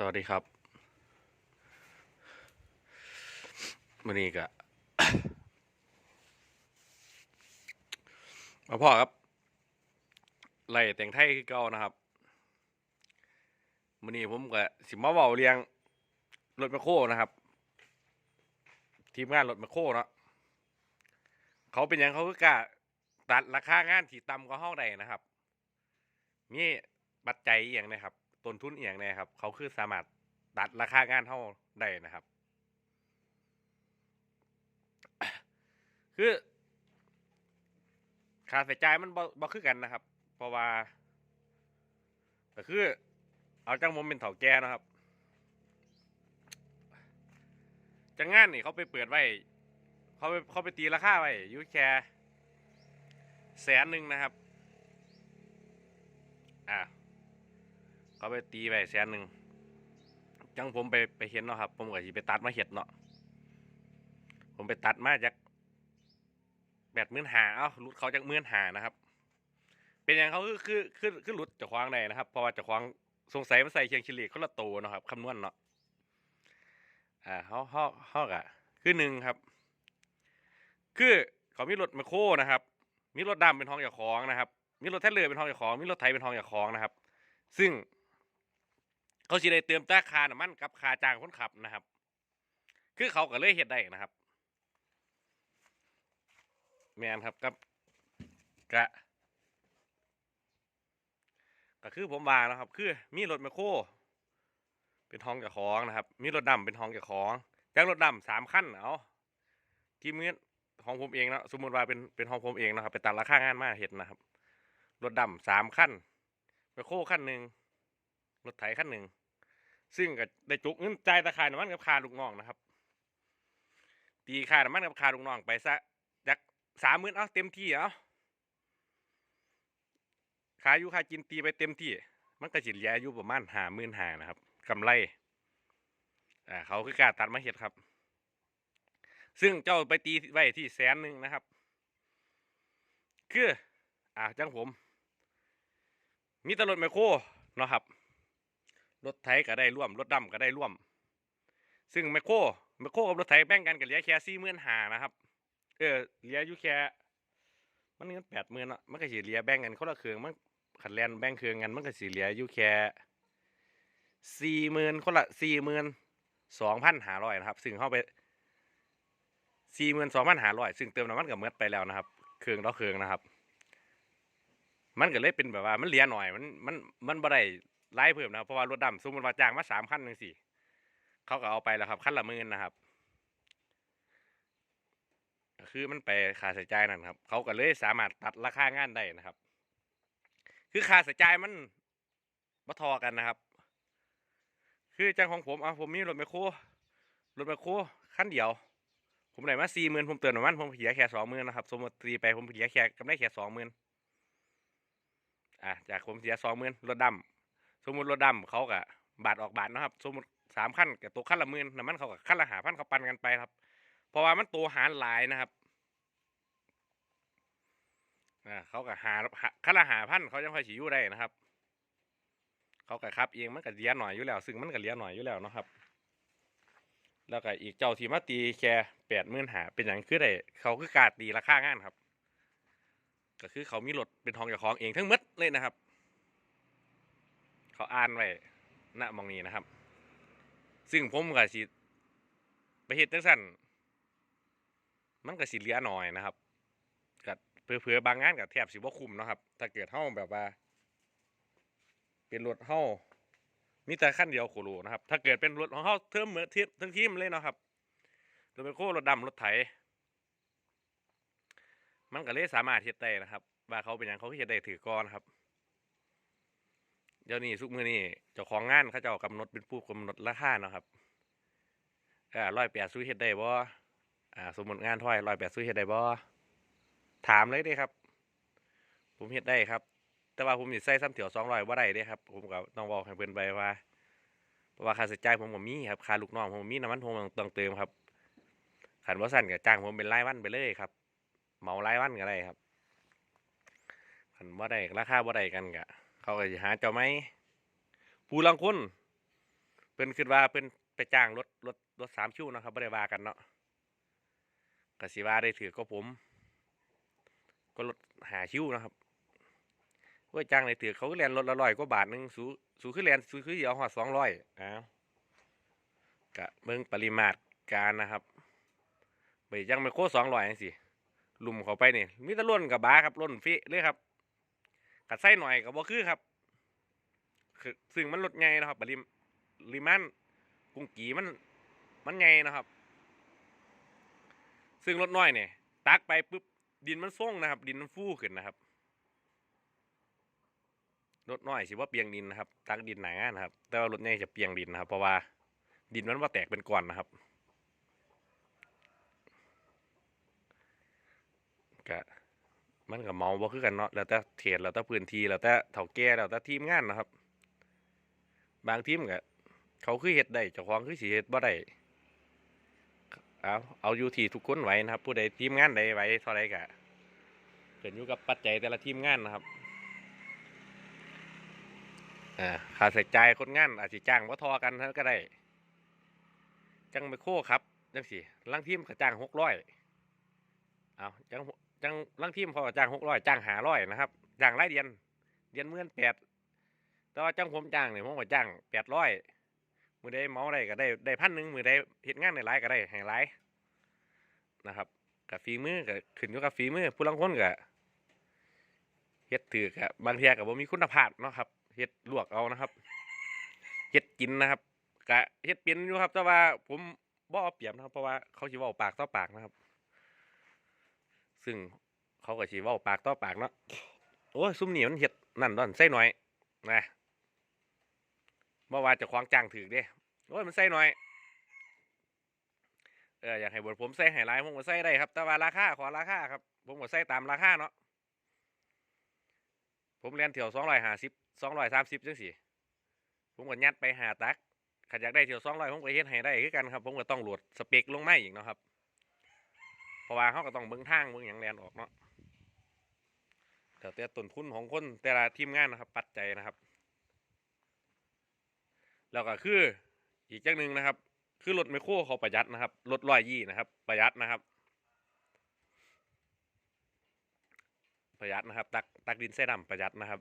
สวัสดีครับวันนี้ก็มาพ่อครับไล่แต่งไทยคือเก่านะครับวันนี้ผมก็สิมาเว้าเรียงรถแมคโครนะครับ ทีมงานรถแมคโครเนาะเขาเป็นยังเขาคือกล้าตัดราคางานที่ต่ำกว่าห้องใดนะครับ มีปัจจัยอย่างนะครับ ต้นทุนเอหย่างนะครับ เขาคือสามารถตัดราคางานเท่าได้นะครับ คือค่าใช้จ่ายมันบ่คือกันนะครับ เพราะว่าก็คือ เอาจังผมเป็นเถาแก่นะครับจังงานนี่เขาไปเปิดไว้เขาไปเขาไปตีราคาไว้ยูแค่แสนหนึ่งนะครับ อ่า เขาไปตีไปแสนหนึ่งจังผมไปไปเห็นเนาะครับ ผมก็สิไปตัดมาเห็ดเนาะผมไปตัดมาจากแปดหมื่นหาเอ้ารุดเขาจากหมื่นหานะครับ เป็นอย่างเขาคือคือคือคือรุดจะคว้างได้นะครับเพราะว่าจะคว้างสงสัยมันใส่เคียงชิลีคนละโตวเนาะครับคำนวณเนาะอ่าเขาเขาเขากะคือหนึ่งครับ คือเขามีรถมคโคนะครับ มีรถดำเป็นทองอย่าของนะครับ มีรถแท็กเรือเป็นทองอย่าของ มีรถไถเป็นทองอย่าของนะครับ ซึ่ง เขาสิได้เติมจ้าคาน้ำมันกับคาจางคนขับนะครับ คือเขาก็เลยเฮ็ดได้นะครับ แมนครับกับกะก็คือผมว่านะครับ คือมีรถแมคโครเป็นทองกับของนะครับ มีรถดำเป็นทองกับของจากรถดำสามขั้นเอาที่มือของผมเองนะสมมติว่าเป็นเป็นของผมเองนะครับไปตัดราคางานมาเห็ดนะครับรถดำสามขั้นแมคโครขั้นหนึ่งรถไถขั้นหนึ่ง ซึ่งก็ได้จุกเงินจ่ายตาคายน้ำมันกับคาลูกน้องนะครับ ตีคาน้ำมันกับคาลูกน้องไปซะจากสามหมื่นเอาเต็มที่เอาขายอยู่ค่ากินตีไปเต็มที่ มันก็จิเหลียอยู่ประมาณหาหมื่นหานะครับกำไรอ่าเขาคือการตัดมาเห็ดครับ ซึ่งเจ้าไปตีไว้ที่แสนหนึ่งนะครับ คืออ่าจังผม มีตรถไมคโครเนาะครับ รถไถก็ได้ร่วม รถดำก็ได้ร่วม ซึ่งไมคโครไมคโครกับรถไถแบ่งกันก็เหลือแค่สี่หมื่นหานะครับ เออเหลืออยู่แค่มันเงินแปดหมื่นเนะมันก็สิเหลือแบ่งกันคนละเครื่องมันขันแลนแบ่งเครื่องกันมันก็สิเหลืออยู่แค่สี่หมื่นคนละสี่หมื่นสองพันห้าร้อยนะครับ ซึ่งเข้าไปสี่หมื่นสองพันห้าร้อยซึ่งเติมน้ำมันกับเมื่อไปแล้วนะครับ เครื่องต่อเครื่องนะครับ มันก็เลยเป็นแบบว่ามันเหลือหน่อย มันมันมันบ่ได้ ไล่เพิ่มนะครับเพราะว่ารถดำสมมติว่าจ้างมาสามคันหนึ่งสี่เขาก็เอาไปแล้วครับคันละหมื่นนะครับ คือมันไปค่าใช้จ่ายนั่นครับ เขาก็เลยสามารถตัดราคางานได้นะครับ คือค่าใช้จ่ายมันบ่ทอกันนะครับ คือจังของผมเอาผมมีรถแมคโครรถแมคโครคันเดียวผมได้มาสี่หมื่นผมเติมน้ำมันผมเสียแค่สองหมื่นนะครับ สมมติตีไปผมเสียแค่กำไรแค่สองหมื่นอะจากผมเสียสองหมื่นรถดำ สมมติรถดำเขากะบาทออกบาทนะครับ สมมติสามขั้นกับตัวขั้นละหมื่นน้ำมันเขากับขั้นละหาพันเขาปันกันไปครับ เพราะว่ามันตัวหารหลายนะครับเขาก็หาหาขั้นละหาพันเขายังค่อยฉีอยู่ได้นะครับ เขาก็ครับเองมันก็เลี้ยหน่อยอยู่แล้ว ซึ่งมันก็เลี้ยหน่อยอยู่แล้วนะครับ แล้วก็อีกเจ้าทีมาตีแค่แปดหมื่นหาเป็นอย่างคือได้เขาคือกล้าตีราคางานครับ ก็คือเขามีรถเป็นทองจ้าของเองทั้งหมดเลยนะครับ เขาอ่านไว้ณมองนี้นะครับ ซึ่งผมก็สิไปเฮ็ดจังซั่นมันก็สิเหลือหน่อยนะครับก็เผื่อๆบางงานก็แทบสิบ่คุ้มเนาะครับ ถ้าเกิดเฮาแบบว่า เป็นรถเฮามีแต่คันเดียวโคโลนะครับ ถ้าเกิดเป็นรถของเฮาเทิมเหมือนทีทั้งทีมเลยเนาะครับรถเป็นโครถดำรถไถ มันก็เลยสามารถเฮ็ดได้นะครับ ว่าเขาเป็นหยังเขาเฮ็ดได้ถือก่อนครับ เดี๋ยวนี้ทุกมือนี่เจ้าของงานเขาเจ้ากำหนดเป็นผู้กำหนดราคาเนาะครับอ่าร้อยแปดซื้อเฮ็ดได้บ่อ่าสมมติงานถ้อยร้อยแปดซื้อเฮ็ดได้บ่ถามเลยเด้ครับ ผมเฮ็ดได้ครับ แต่ว่าผมสิใส่ซ้ำเถียวสองร้อยบ่ได้เด้ครับ ผมก็ต้องบอกให้เพิ่นไปว่าเพราะว่าค่าใช้จ่ายผมก็มีครับค่าลูกน้องผมมีน้ำมันผมต้องเติมครับขันว่าสั่นก็จ้างผมเป็นรายวันไปเลยครับเหมารายวันก็ได้ครับขันบ่าได้ราคาบ่าได้กันก็ เขาก็สิหาเจ้าไหมผู้ลังคนเพิ่นคิดว่าเพิ่นไปจ้างรถรถรถสามชิ้วนะครับบ่ได้ว่ากันเนาะกสิว่าได้ถือก็ผม ก็รถหาชิ้วนะครับว่าจ้างได้ถือเขาก็แลนรถละร้อยกว่าบาทหนึงสูสูคือแลนสูคือสิเอาฮอด200อ้าวก็เบิ่งปริมาตรการนะครับไปจังไมโคร200จังซี่ลุ่มเขาไปนี่มีแต่ล้นกับบ้าครับล้นฟิเลยครับ กัดไส้หน่อยก็บ่คือครับคือซึ่งมันลดไงนะครับปริมริมาณกุ้งกีมัน มันไงนะครับ ซึ่งลดน้อยเนี่ยตักไปปุ๊บดินมันส่งนะครับ ดินมันฟูขึ้นนะครับลดน้อยสิว่าเปียงดินนะครับ ตักดินหนางานนะครับ แต่ว่ารถใหญ่จะเปียงดินนะครับ เพราะว่าดินมันว่าแตกเป็นก้อนนะครับก็ มันกับเมาบ่คือกันเนาะแล้วแต่เทศแล้วแต่พื้นที่แล้วแต่เถ่าแก่แล้วแต่ทีมงานนะครับ บางทีมก็เขาคือเฮ็ดได้เจ้าของคือสิเฮ็ดบ่ได้เอาเอาอยู่ที่ทุกคนไหวนะครับ ผู้ใดทีมงานใดไหวเท่าใดก็ขึ้นอยู่กับปัจจัยแต่ละทีมงานนะครับอ่าค่าใช้จ่ายคนงาน อาจสิจ้างบ่าทอกันท่าก็ได้จังไปโคครับจังสิลางทีมก็จ้าง600เอาจัง จังลางทีมเขาก็จ้าง600จ้าง500นะครับจ้างรายเดือนเดือนหมื่อนแปดแต่ว่าจ้างผมจ้างเนี่ยผมก็จ้างแปดร้อยมือได้เมาได้ก็ได้ได้พันหนึ่งมือได้เฮ็ดงานในหลายก็ได้ให้หลายนะครับกับฝีมือก็ขึ้นอยู่กับฝีมือผู้ลางคนก็เฮ็ดถือกับบางเทียก็บ่มีคุณภาพเนาะครับเฮ็ดลวกเอานะครับเฮ็ดกินนะครับก็เฮ็ดเป็นอยู่ครับ แต่ว่าผมบ่เอาเปรียบนะครับเพราะว่าเขาสิเว้าปากต่อปากนะครับ ซึ่งเขาก็สิเว้าปากต่อปากเนาะโอ้ซุ่มนี่มันเฮ็ดนั่นดอนใส่หน่อยนะเมื่อวานจะคว้างจ้างถือเด้โอ้ยมันใส่หน่อยเอออยากให้บทผมใส่ให้หลายผมก็ใส่ได้ครับ แต่ว่าราคาขอราคาครับ ผมก็ใส่ตามราคาเนาะผมเรียนเที่ยวสองร้อยห้าสิบสองร้อยสามสิบจังสิผมก็ยัดไปหาตักขันอยากได้เที่ยวสองร้อยผมก็เฮ็ดให้ได้คือกันครับ ผมก็ต้องโหลดสเปคลงไมาอีกเนาะครับ เพราะว่าเขาก็ต้องเบิ่งทางเบิ่งอย่างแลนออกเนาะแต่แต่ต้นทุนของคนแต่ละทีมงานนะครับ ปัจจัยนะครับ แล้วก็คืออีกอย่างหนึ่งนะครับ คือรถไมโครเขาประหยัดนะครับรถร้อยยี่นะครับ ประหยัดนะครับ ประหยัดนะครับ ตักตักดินเส้ดำประหยัดนะครับ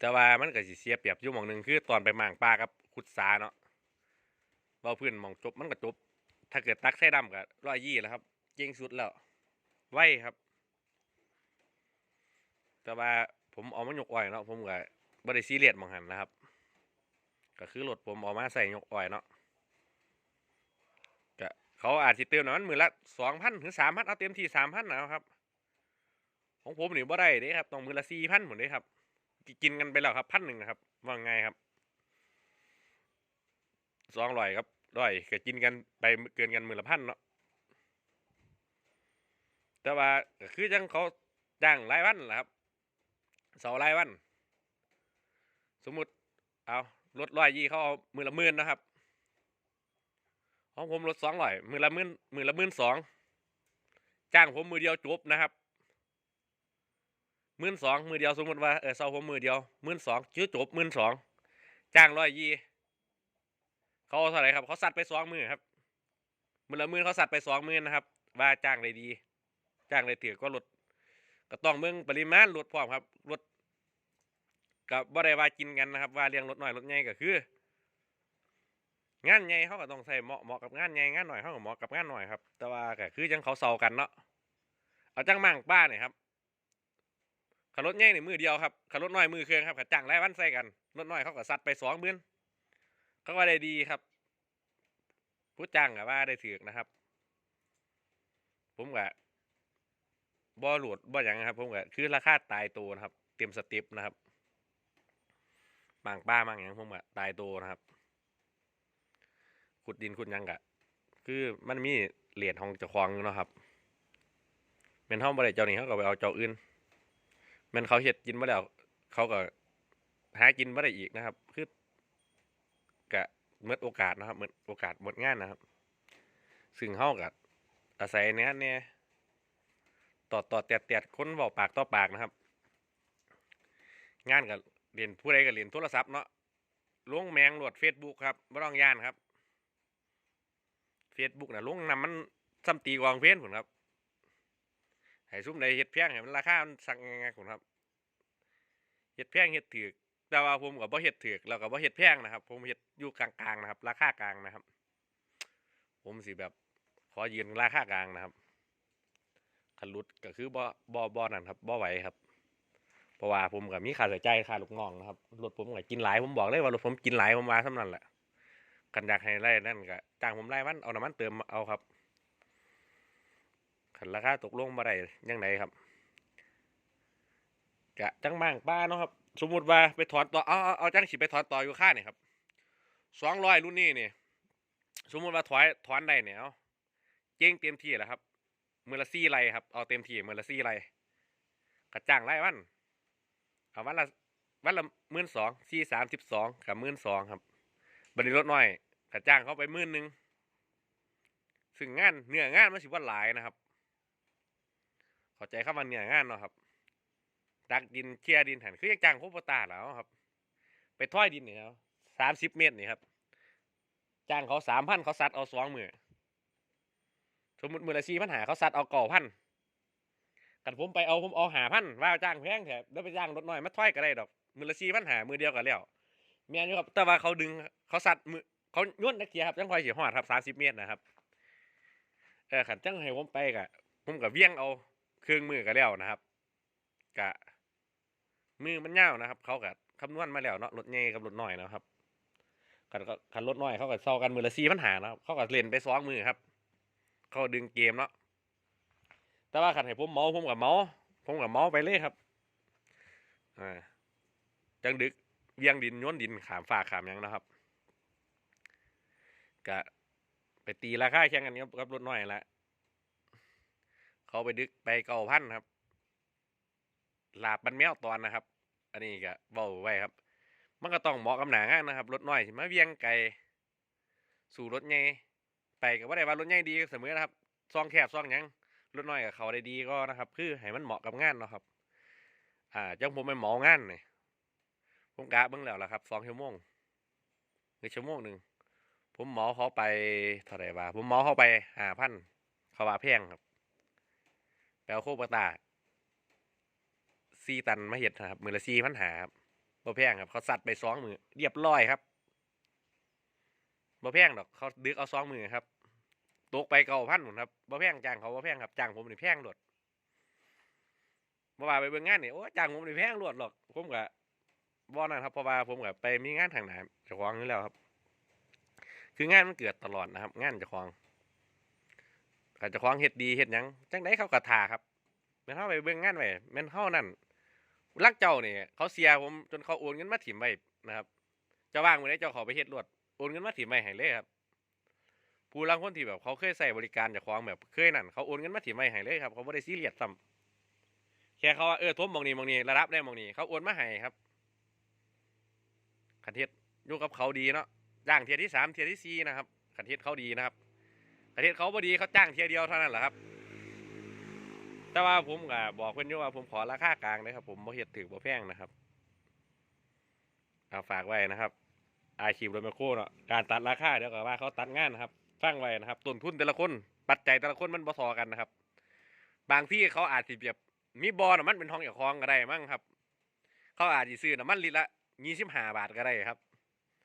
แต่ว่ามันก็สิเสียเปรียบอยู่หมองหนึ่งคือตอนไปหมางปลากับขุดสาเนาะเราพื้นมองจบมันก็จบ ถ้าเกิดตักเส้ดำกับร้อยยี่แล้วครับเก่งสุดแล้วไวครับ แต่ว่าผมเอามายกอ้อยเนาะผมก็บ่ได้ซีเรียสหมองหันนะครับ ก็คือรถผมออกมาใส่ยกอ้อยเนาะก็เขาอาจสิเติมน้นมือละสองพันถึงสามพันเอาเต็มที่สามพันนะครับ ของผมหนีบ่ได้เด้ครับต้องมือละสี่พันหมดเลยครับ กินกันไปแล้วครับพันหนึ่งนะครับว่าไงครับสองร้อยครับ ร้อยก็กินกันไปเกินกันมือละพันเนาะแต่ว่าคือจังเขาจ้างรายวันแหละครับเสารายวัน สมมุติเอารถร้อยยี่เขาเอามือละหมื่นนะครับของผมรถสองร้อยมือละหมื่นมือละหมื่นสองจ้างผมมือเดียวจบนะครับหมื่นสองมือเดียวสมมติว่าเออเซาผมมือเดียวหมื่นสองจื้อจบหมื่นสองจ้างร้อยยี่ เขาเอาเท่าไหร่ครับเขาสัตว์ไปสองมือครับมือละมื่นเขาสัตว์ไปสองมื่นะครับ ว่าจ้างได้ดี จ้างได้ถือก็ลดก็ต้องเมืองปริมาณลดพร้อมครับลดกับบ่ได้ว่ากินกันนะครับ ว่าเลี้ยงรถน้อยรถใหญ่ก็คืองานใหญ่เขาก็ต้องใส่เหมาะเหมาะกับงานใหญ่งานหน่อยเขาก็เหมาะกับงานหน่อยครับ แต่ว่าก็คือจังเขาเซากันเนาะเอาจังมั่งป้าเนี่ยครับขับรถใหญ่ในมือเดียวครับขับรถน้อยมือเครื่องครับขับจ้างรายวันใส่กันรถน้อยเขาก็ซัดไปสองหมื่น เขาก็ได้ดีครับผู้จ้างก็ว่าได้ถือนะครับ ผมก็บ่หลุดบ่หยังครับ ผมก็คือราคาตายตัวนะครับ เต็มสต็ปนะครับบางป้าบางอย่างผมก็ตายตัวนะครับ ขุดดินขุดยังกะคือมันมีเหรียญของจ้าของอยู่เนาะครับเป็นห้องบริเจ้านี่เขาก็ไปเอาเจ้าอื่นมันเขาเห็ดกินมาแล้ว เขาก็หากินมาได้อีกนะครับ คือ เมื่อโอกาสนะครับเมื่อโอกาสหมดงานนะครับ ซึ่งเขากับอาศัยเนี้ยเนี่ยต่อต่อแตดแตดคนบอกปากต่อปากนะครับ งานกับเรียนผู้ใดก็เรียนโทรศัพท์เนาะลงแมงโหลด Facebook ครับบ่ต้องย่านครับ Facebook น่ะลงนำมันซ้ำตีกองเพนผมครับให้ซุ่มใดเฮ็ดแพงให้มันราคามันสักงงผมครับเฮ็ดแพงเฮ็ดถูก แต่ว่าผมก็บ่เฮ็ดถูกแล้วก็บ่เฮ็ดแพงนะครับ ผมเฮ็ดอยู่กลางๆนะครับ ราคากลางนะครับ ผมสิแบบ ขอยืนราคากลางนะครับคันรุดก็คือบ่บ่บ่นั่นครับบ่ไหวครับ เพราะว่าผมก็มีค่าใช้จ่ายค่าลูกน้องนะครับรถผมก็กินหลายผมบอกเลยว่ารถผมกินหลายผมว่าเท่านั้นแหละกันอยากให้ไล่นั่นก็จ้างผมไล่มันเอาน้ำมันเติมเอาครับขันราคาตกลงมาได้ยังไงครับกะจังบ้างป้าเนาะครับ สมมุติว่าไปถอนต่อเอาเอาเอาจังสิไปถอนต่ออยู่ค่าเนี่ยครับสองร้อยรุ่นนี้นี่สมมุติว่าถอยถอนได้เนี่ยเอาเจ๊งเต็มที่แหละครับมือละซี่ไรครับเอาเต็มที่มือละซี่ไรกระจ้างไล่วันเอาวันละวันละหมื่นสองสี่สามสิบสองกับหมื่นสองครับบันนี้ลดน้อยกระจ้างเขาไปหมื่นหนึ่งซึ่งงานเนื้องานมันสิว่าหลายนะครับเข้าใจเข้ามาเนื้องานเนาะครับ ดักดินเคลียร์ดินหันคือยังจ้างโคบตาแล้วครับ ไปถ้อยดินนี่ครับสามสิบเมตรนี่ครับจ้างเขาสามพันเขาซัดเอาสองมือสมมติมือละสี่พันหาเขาซัดเอาก่าพันกันผมไปเอาผมเอาหาพันว่าจ้างแพงแถบแล้วไปจ้างรถน้อยมาถ้อยก็ได้ดอกมือละสี่พันหามือเดียวกันแล้วเมียนี่ครับแต่ว่าเขาดึงเขาสัตว์มือเขาย่นนักเกียครับจังคอยเสียหอดครับสามสิบเมตรนะครับเออขันจังให้ผมไปกะผมกับเวียงเอาเครื่องมือกันแล้วนะครับกะ มือมันเน่าวนะครับ เขากะคำนวณมาแล้วเนาะรถใหญ่กับรถน้อยนะครับกันก็คันรถน้อยเขาก็เซากันมือละสี่พันหานะครับ เขาก็เล่นไปสองมือครับ เขาดึงเกมเนาะแต่ว่าขันให้ผมเมาผมกับเมาผมกับเมาไปเลยครับอ่าจังดึกเวียงดินย้นดินขามฝากขามยังนะครับกะไปตีราคาแข่งกันครับกับรถน้อยละเขาไปดึกไปเก้าพันครับลาบบันแมวตอนนะครับ อันนี้ก็เบาไว้ครับ มันก็ต้องเหมาะกับหนางานนะครับรถน้อยมาเวียงไกลสู่รถใหญ่ไปกับว่าได้ว่ารถใหญ่ดีเสมอนะครับซองแคบซองยังรถน้อยกับเขาได้ดีก็นะครับ คือให้มันเหมาะกับงานเนาะครับ อ่าจังผมไปเหมางานเนี่ยผมกะเบิ่งแล้วล่ะครับสองชั่วโมงหรือชั่วโมงหนึ่งผมหมาเขาไปเท่าไหร่บาผมหมาเขาไปห้าพันเขาว่าแพงครับแปลโคบตา ซีตันมาเห็ดนะครับ มือละซีพันหาครับบ่แพงครับ เขาสัตว์ไปสองมือเรียบร้อยครับบ่แพงดอกเขาดึกเอาสองมือครับตกไปเก้าพันหนุนครับบ่แพงจ้างเขาบ่แพงครับจ้างผมนี่แพงโลดบ่ว่าไปเบิ่งงานนี่โอ้จ้างผมนี่แพงโลดหรอกผมก็บ่นั่นครับเพราะว่าผมก็ไปมีงานทางไหนเจ้าของนี่แล้วครับ คืองานมันเกิดตลอดนะครับ งานเจ้าของถ้าเจ้าของเฮ็ดดีเฮ็ดยังจังไดเขาก็ทาครับแม่นเฮาไปเบิ่งงานไว้แม่นเฮานั่น รักเจ้าเนี่ยเขาเสียผมจนเขาโอนเงินมาถิ่มไว้นะครับเจ้าว่างมื้อใดเจ้าขอไปเฮ็ดรวดโอนเงินมาถิ่มไว้ให้เลยครับผู้ลางคนที่แบบเขาเคยใส่บริการจากควางแบบเคยนั่นเขาโอนเงินมาถิ่มไม่ให้เลยครับเขาไม่ได้ซีเรียสซ้ำแค่เขาว่าเออทุ่มมองนี้มองนี้ระดับได้มองนี้เขาโอนมาให้ครับขันเทศอยู่กับเขาดีเนาะจ้างเทียที่สามเทียที่สี่นะครับขันเทศเขาดีนะครับขันเทศเขาพอดีเขาจ้างเทียเดียวเท่านั้นแหละครับ แต่ว่าผมก็บอกเพื่อนอยู่ว่าผมขอราคากลางนะครับ ผมบ่เฮ็ดถือบ่แพงนะครับเอาฝากไว้นะครับ อาชีพรถแมคโครเนาะการตัดราคาเดี๋ยวก็ว่าเขาตัดงานนะครับฟังไว้นะครับต้นทุนแต่ละคนปัจจัยแต่ละคนมันบ่พอกันนะครับ บางที่เขาอาจสิแบบมีบอลมันเป็นทองอย่างคลองก็ได้มั้งครับ เขาอาจสิซื้อน้ำมันลิตรละยี่สิบห้าบาทก็ได้ครับ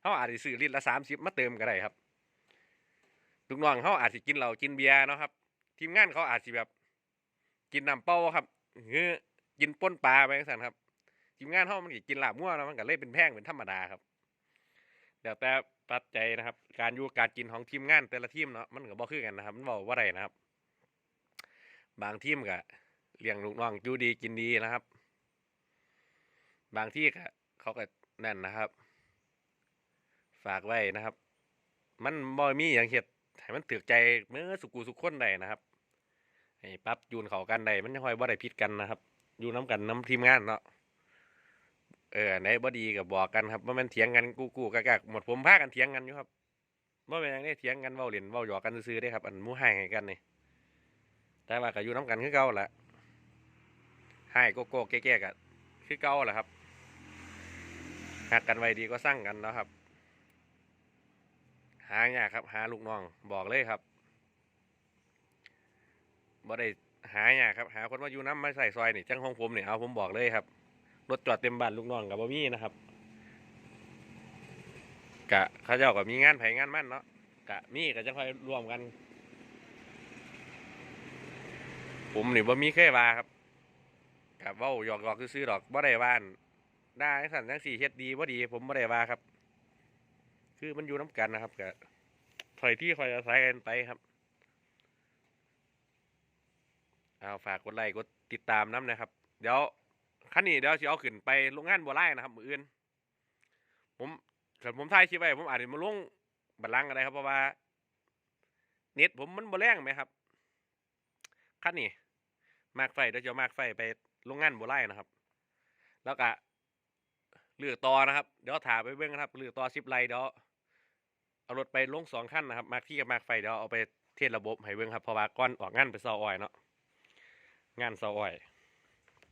เขาอาจสิซื้อลิตรละสามสิบมาเติมก็ได้ครับลูกน้องเขาอาจสิกินเหล้ากินเบียร์เนาะครับ ทีมงานเขาอาจสิแบบ กินน้ำเป้าครับเฮ้อกินป้นปลาไปสั่นครับทีมงานเขามันก็กินลาบมั่วเนะมันก็เลยเป็นแพงเป็นธรรมดาครับเดี๋ยวแต่ปัจจัยนะครับ การอยู่การกินของทีมงานแต่ละทีมเนาะมันก็บ่คือกันนะครับ มันบอกว่าไรนะครับ บางทีมก็เลี้ยงลูกน้องอยู่ดีกินดีนะครับ บางที่ก็เขาก็นั่นนะครับ ฝากไว้นะครับ มันบ่มีอย่างเฮ็ดให้มันถือใจเมื่อสุกูสุขคนได้นะครับ ให้ปรับจูนเขากันได้มันจะค่อยบ่ได้ผิดกันนะครับอยู่น้กันน้ำทีมงานเนาะเออไหนบ่ดีก็บบอกกันครับว่ามันเถียงกันกูกูกะกะหมดผมพากันเถียงกันอยู่ครับว่าเป็นอย่างนี้เถียงกันเว้าเล่นเว้าหยอกกันซื่อได้ครับ อันมู่ให้ให้กันนี่แต่ว่าก็อยู่น้กันคือเก่าแหละให้โกโก้แก่ๆก็คือเก่าแหละครับหักกันไว้ดีก็สร้างกันเนาะครับ หายากครับ หาลูกน้องบอกเลยครับ บ่ได้หายากครับหาคนมาอยู่น้ำมาใส่ซอยนี่จังของผมนี่เอาผมบอกเลยครับรถจอดเต็มบ้านลูกน้องกับบ่มีนะครับ กะเขาเจ้าก็มีงานไผงานมั่นเนาะกะมีก็จะค่อยรวมกัน ผมนี่บ่มีเคยว่าครับกับเว้าหยอกหยอกซื้อๆดอกบ่ได้ว่านได้สั่นจังสี่เฮ็ดดีบ่ดี ผมบ่ได้ว่าครับ คือมันอยู่น้ำกันนะครับกะถอยที่คอยอาศัยกันไปครับ เอาฝากกดไลค์กดติดตามน้ำนะครับ เดี๋ยวคันนี้เดี๋ยวสิเอาขึ้นไปโรงงานบัวไร่นะครับมืออื่น ผมถ้าผมถ่ายคลิปไว้ผมอาจจะมาลงบัลลังก์อะไรครับเพราะว่าเน็ตผมมันบ่แรงไหมครับคันนี้มากไฟเดี๋ยวจะเอามากไฟไปโรงงานบัวไร่นะครับ แล้วก็เลือกต่อนะครับ เดี๋ยวถ่ายไปเบื้องนะครับเลือกต่อสิบไลเดี๋ยวเอารถไปลงสองขั้นนะครับ มากที่กับมากไฟเดี๋ยวเอาไปเทสระบบให้เบื้องครับเพราะว่าก้อนออกงานไปซาอ้อยเนาะ งานเซาอ้อย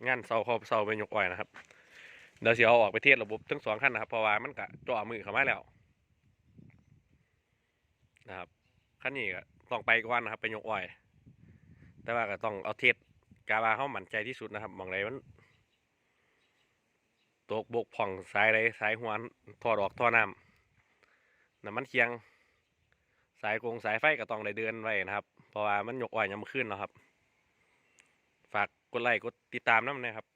งานเซาเขาเซาไปยกอ้อยนะครับ เดี๋ยวเสิเอาออกไปเทสระบบทั้งสองขั้นนะครับ เพราะว่ามันกะจ่อมือเข้ามาแล้วนะครับขั้นนี้ก็ต้องไปก่อนนะครับไปยกอ้อย แต่ว่าก็ต้องเอาเทสกาบาเข้ามั่นใจที่สุดนะครับมองไรมันตกบกผ่องสายไรสายหัวทอดออกท่อน้ำน้ำมันเคียง สายกงสายไฟก็ต้องได้เดินไว้นะครับ เพราะว่ามันยกอ้อยยามมื้อคืนเนาะครับ ฝากกดไลค์กดติดตามน้ำนะครับ